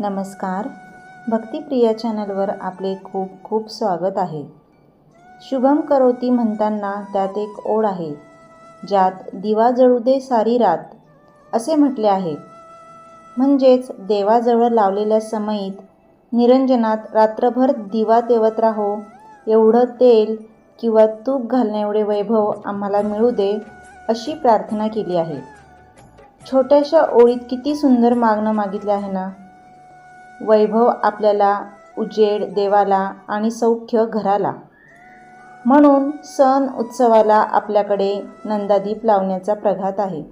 नमस्कार. भक्तिप्रिया चॅनलवर आपले खूप खूप स्वागत आहे. शुभम करोती म्हणताना त्यात एक ओढ आहे ज्यात दिवा जळू दे सारी रात असे म्हटले आहे. म्हणजेच देवाजवळ लावलेल्या समयीत निरंजनात रात्रभर दिवा तेवत राहो एवढं तेल किंवा तूप घालण्याएवढे वैभव आम्हाला मिळू दे अशी प्रार्थना केली आहे. छोट्याशा ओळीत किती सुंदर मागणं मागितले आहे ना वैभव आपल्याला उजेड देवाला आणि सौख्य घराला. म्हणून सण उत्सवाला आपल्याकडे नंदादीप लावण्याचा प्रघात आहे.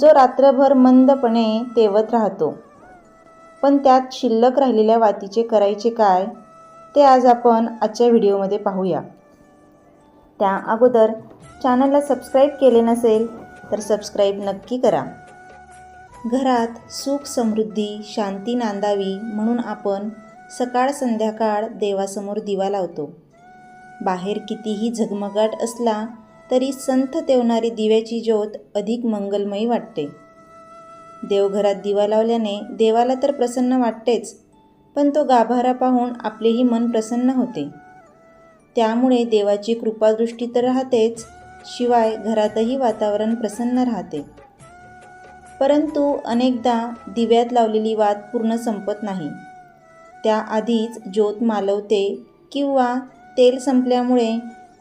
जो रात्रभर मंदपणे तेवत राहतो. पण त्यात शिल्लक राहिलेल्या वातीचे करायचे काय ते आज आपण आजच्या व्हिडिओमध्ये पाहूया. त्या अगोदर चॅनलला सबस्क्राईब केले नसेल तर सबस्क्राईब नक्की करा. घरात सुख समृद्धी शांती नांदावी म्हणून आपण सकाळ संध्याकाळ देवासमोर दिवा लावतो. बाहेर कितीही झगमगाट असला तरी संथ तेवणारी दिव्याची ज्योत अधिक मंगलमयी वाटते. देवघरात दिवा लावल्याने देवाला तर प्रसन्न वाटतेच पण तो गाभारा पाहून आपलेही मन प्रसन्न होते. त्यामुळे देवाची कृपादृष्टी तर राहतेच शिवाय घरातही वातावरण प्रसन्न राहते. परंतु अनेकदा दिव्यात लावलेली वात पूर्ण संपत नाही. त्याआधीच ज्योत मालवते किंवा तेल संपल्यामुळे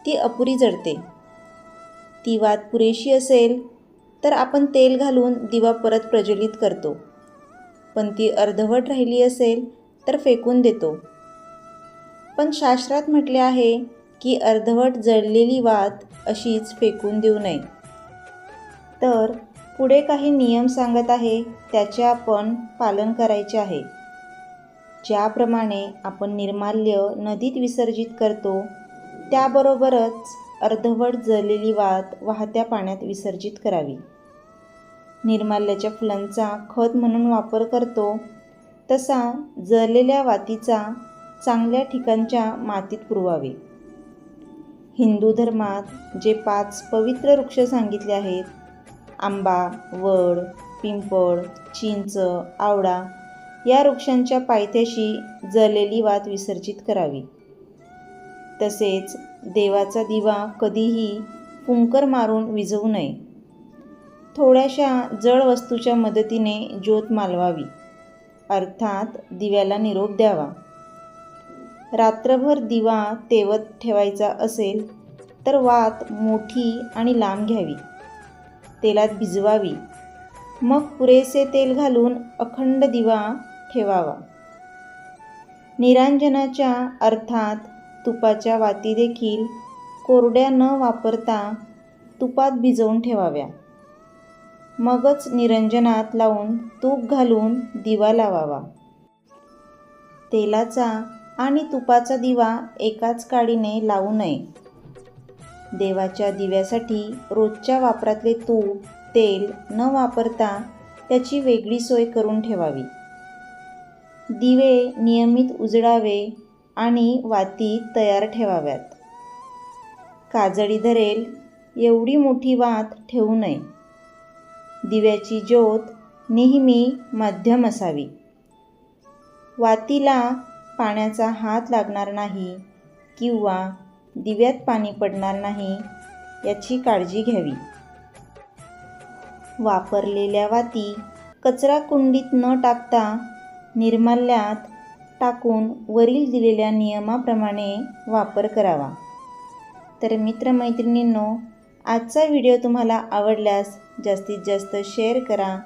ती अपुरी जळते ती वात पुरेशी असेल तर आपण तेल घालून दिवा परत प्रज्वलित करतो. पण ती अर्धवट राहिली असेल तर फेकून देतो. पण शास्त्रात म्हटले आहे की अर्धवट जळलेली वात अशीच फेकून देऊ नये. तर पुढे काही नियम सांगत आहे त्याचे आपण पालन करायचे आहे. ज्याप्रमाणे आपण निर्माल्य नदीत विसर्जित करतो त्याबरोबरच अर्धवट जळलेली वात वाहत्या पाण्यात विसर्जित करावी. निर्माल्याच्या फुलांचा खत म्हणून वापर करतो तसा जळलेल्या वातीचा चांगल्या ठिकाणच्या मातीत पुरवावे. हिंदू धर्मात जे पाच पवित्र वृक्ष सांगितले आहेत आंबा वड पिंपळ चिंच आवळा या वृक्षांच्या पायथ्याशी जळलेली वात विसर्जित करावी. तसेच देवाचा दिवा कधीही फुंकर मारून विझवू नये. थोड्याशा जड वस्तूच्या मदतीने ज्योत मालवावी. अर्थात दिव्याला निरोप द्यावा. रात्रभर दिवा तेवत ठेवायचा असेल तर वात मोठी आणि लांब घ्यावी. तेलात भिजवावी. मग पुरेसे तेल घालून अखंड दिवा ठेवावा. निरांजनाच्या अर्थात तुपाच्या वाती देखील कोरड्या न वापरता तुपात भिजवून ठेवाव्या. मगच निरंजनात लावून तूप घालून दिवा लावावा. तेलाचा आणि तुपाचा दिवा एकाच काडीने लावू नये. देवाच्या दिव्यासाठी रोजच्या वापरातले तूप तेल न वापरता त्याची वेगळी सोय करून ठेवावी. दिवे नियमित उजळावे आणि वाती तयार ठेवाव्यात. काजळी धरेल एवढी मोठी वात ठेवू नये. दिव्याची ज्योत नेहमी मध्यम असावी. वातीला पाण्याचा हात लागणार नाही किंवा दिव्यात पाणी पडणार नाही याची काळजी घ्यावी. वापरलेल्या वाती कचरा कुंडीत न टाकता निर्माल्यात टाकून वरील दिलेल्या नियमाप्रमाणे वापर करावा. तर मित्रमैत्रिणींनो आजचा व्हिडिओ तुम्हाला आवडल्यास जास्तीत जास्त शेअर करा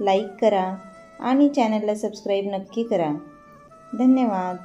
लाईक करा आणि चॅनलला सबस्क्राईब नक्की करा. धन्यवाद.